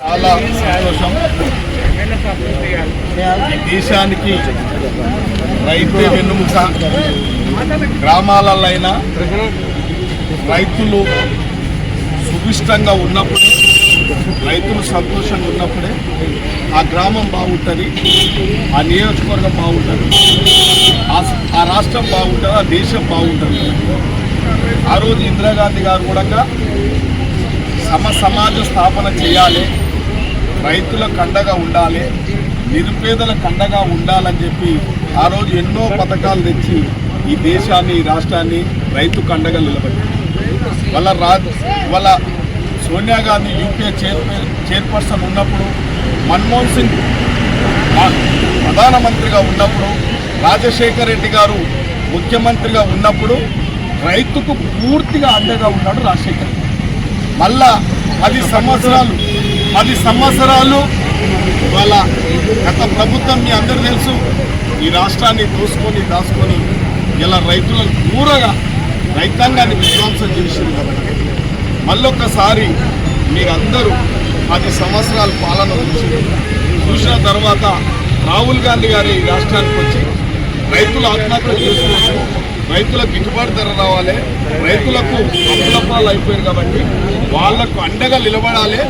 చాలా సంతోషం. దేశానికి రైతే వెన్నుముక. గ్రామాలలో అయినా రైతులు సుభిష్టంగా ఉన్నప్పుడే రైతులు సంతోషంగా ఉన్నప్పుడే ఆ గ్రామం బాగుంటుంది ఆ నియోజకవర్గం బాగుంటుంది ఆ ఆ రాష్ట్రం బాగుంటుంది ఆ దేశం బాగుంటుంది. ఆ రోజు ఇందిరాగాంధీ గారు కూడా సమ సమాజ స్థాపన చేయాలి. రైతుల కండగా ఉండాలి నిరుపేదల కండగా ఉండాలని చెప్పి ఆ రోజు ఎన్నో పథకాలు తెచ్చి ఈ దేశాన్ని ఈ రాష్ట్రాన్ని రైతు కండగా నిలబెట్టారు వాళ్ళ రా వాళ్ళ Sonia Gandhi UPA chair chairperson ఉన్నప్పుడు మన్మోహన్ సింగ్ ప్రధానమంత్రిగా ఉన్నప్పుడు రాజశేఖర్ రెడ్డి గారు ముఖ్యమంత్రిగా ఉన్నప్పుడు రైతుకు పూర్తిగా అండగా ఉన్నాడు రాజశేఖర్ మళ్ళా పది సంవత్సరాలు పది సంవత్సరాలు వాళ్ళ గత ప్రభుత్వం మీ అందరూ తెలుసు ఈ రాష్ట్రాన్ని దోసుకొని దాచుకొని ఇలా రైతులను దూరగా రైతాంగాన్ని విధ్వంసం చేసింది కాబట్టి. మళ్ళొక్కసారి మీరందరూ పది సంవత్సరాల పాలన చూసి చూసిన తర్వాత రాహుల్ గాంధీ గారు ఈ రాష్ట్రానికి వచ్చి రైతులు ఆత్మహత్య చేసుకోవచ్చు రైతులకు గిట్టుబాటు ధర రావాలి రైతులకు అప్పులపాలు అయిపోయారు కాబట్టి వాళ్ళకు అండగా నిలబడాలి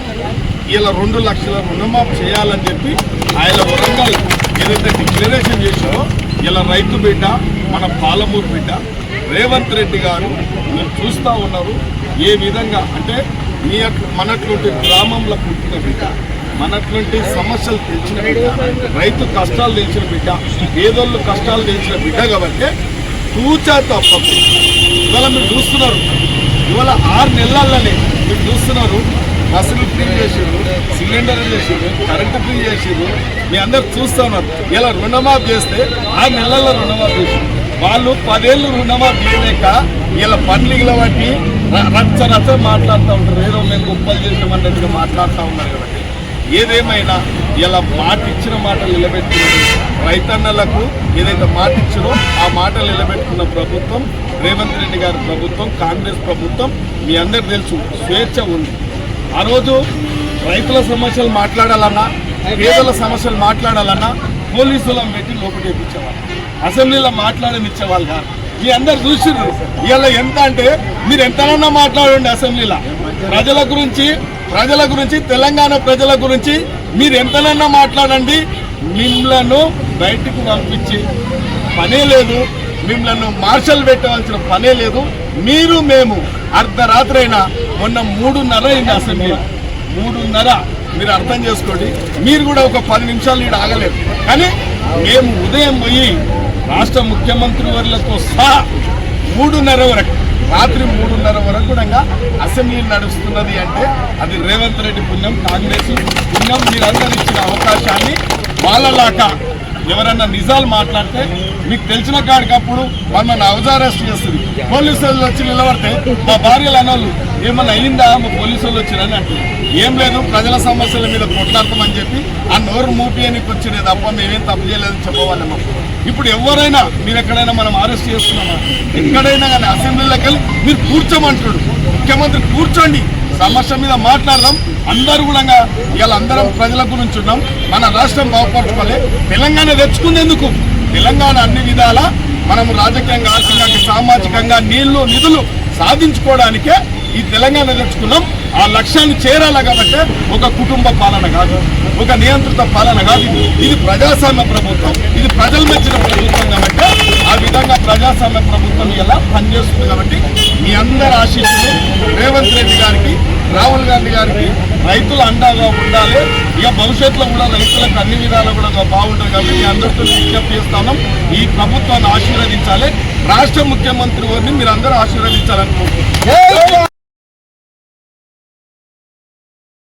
ఇలా రెండు లక్షల రుణమాఫ్ చేయాలని చెప్పి ఆయన వరంగల్ ఏదైతే డిక్లరేషన్ చేశారో ఇలా రైతు బిడ్డ మన పాలమూరు బిడ్డ రేవంత్ రెడ్డి గారు మీరు చూస్తూ ఉన్నారు ఏ విధంగా అంటే మీ మనటువంటి గ్రామంలో పుట్టిన బిడ్డ మనటువంటి సమస్యలు తెచ్చిన బిడ్డ రైతు కష్టాలు తెచ్చిన బిడ్డ పేదోళ్ళు కష్టాలు తెచ్చిన బిడ్డ కాబట్టి తూచా తప్పకు. ఇవాళ మీరు చూస్తున్నారు ఇవాళ ఆరు నెలలనే మీరు చూస్తున్నారు బస్సులు ఫ్రీ చేసారు సిలిండర్ చేసారు కరెంటు ఫ్రీ చేసారు మీ అందరు చూస్తూ ఉన్నారు. ఇలా రుణమాఫీ చేస్తే ఆ నెలల్లో రుణమాఫ్ చేసారు వాళ్ళు పదేళ్ళు రుణమాఫ్ చేయలేక ఇలా పండ్లు బట్టి రచ్చ రచ్చ మాట్లాడుతూ ఉంటారు. ఏదో మేము గొప్పలు చేసామన్నట్టుగా మాట్లాడుతూ ఉన్నారు కాబట్టి. ఏదేమైనా ఇలా మాట ఇచ్చిన మాటలు నిలబెట్టుకుని రైతన్నలకు ఏదైతే మాట ఇచ్చారో ఆ మాటలు నిలబెట్టుకున్న ప్రభుత్వం రేవంత్ రెడ్డి గారి ప్రభుత్వం కాంగ్రెస్ ప్రభుత్వం మీ అందరికి తెలుసు స్వేచ్ఛ ఉంది. ఆ రోజు రైతుల సమస్యలు మాట్లాడాలన్నా పేదల సమస్యలు మాట్లాడాలన్నా పోలీసులను పెట్టి లోపలికి అసెంబ్లీలో మాట్లాడనిచ్చేవాళ్ళు కాదు. మీ అందరు చూసిర్రు. ఇలా ఎంత అంటే మీరు ఎంతనన్నా మాట్లాడండి అసెంబ్లీలో. ప్రజల గురించి ప్రజల గురించి తెలంగాణ ప్రజల గురించి మీరు ఎంతనన్నా మాట్లాడండి. మిమ్మలను బయటకు పంపించి పనే లేదు. మిమ్మల్ని మార్షల్ పెట్టవలసిన పనే లేదు. మీరు మేము అర్ధరాత్రి అయినా మొన్న మూడున్నర అయింది అసెంబ్లీ. మూడున్నర. మీరు అర్థం చేసుకోండి. మీరు కూడా ఒక పది నిమిషాలు ఇక్కడ ఆగలేదు కానీ మేము ఉదయం పోయి రాష్ట్ర ముఖ్యమంత్రి వర్లతో సహా మూడున్నర వరకు రాత్రి మూడున్నర వరకు కూడా అసెంబ్లీ నడుస్తున్నది అంటే అది రేవంత్ రెడ్డి పుణ్యం కాంగ్రెస్ పుణ్యం. మీరందరూ ఇచ్చిన అవకాశాన్ని వాళ్ళలాగా ఎవరన్నా నిజాలు మాట్లాడితే మీకు తెలిసిన కాడికప్పుడు మమ్మల్ని హౌస్ అరెస్ట్ చేస్తుంది. పోలీసు వాళ్ళు వచ్చి నిలబడితే మా భార్యలు అన్నోళ్ళు ఏమన్నా అయిందా? మా పోలీసు వాళ్ళు వచ్చిరని అంటారు ఏం లేదు ప్రజల సమస్యల మీద కొట్లాడతామని చెప్పి ఆ నోరు మూపియనికి వచ్చింది తప్ప మేమేం తప్పు చేయలేదని చెప్పవాలమ్మా. ఇప్పుడు ఎవరైనా మీరు ఎక్కడైనా మనం అరెస్ట్ చేస్తున్నామా? ఎక్కడైనా కానీ అసెంబ్లీలోకి వెళ్ళి మీరు కూర్చోమంటాడు ముఖ్యమంత్రి కూర్చోండి. సమస్య మీద మాట్లాడదాం. అందరూ కూడా ఇవాళ అందరం ప్రజల గురించి ఉన్నాం. మన రాష్ట్రం బాగుపరచుకోవాలి. తెలంగాణ తెచ్చుకునేందుకు తెలంగాణ అన్ని విధాల మనము రాజకీయంగా ఆర్థికంగా సామాజికంగా నీళ్ళు నిధులు సాధించుకోవడానికే ఈ తెలంగాణ తెచ్చుకున్నాం ఆ లక్ష్యాన్ని చేరాలా కాబట్టి ఒక కుటుంబ పాలన కాదు ఒక నియంత్రిత పాలన కాదు ఇది. ప్రజాస్వామ్య ప్రభుత్వం ఇది ప్రజలు మెచ్చిన ప్రభుత్వం కాబట్టి ఆ విధంగా ప్రజాస్వామ్య ప్రభుత్వం ఎలా పనిచేస్తుంది కాబట్టి మీ అందరి ఆశీస్సులు రేవంత్ రెడ్డి గారికి రైతులు అండగా ఉండాలి. ఇక భవిష్యత్తులో కూడా రైతులకు అన్ని విధాలు కూడా బాగుంటుంది కాబట్టి అందరితో విజ్ఞప్తి చేస్తాను. ఈ ప్రభుత్వాన్ని ఆశీర్వదించాలి. రాష్ట్ర ముఖ్యమంత్రి వారిని మీరు అందరూ ఆశీర్వదించాలనుకుంటున్నాను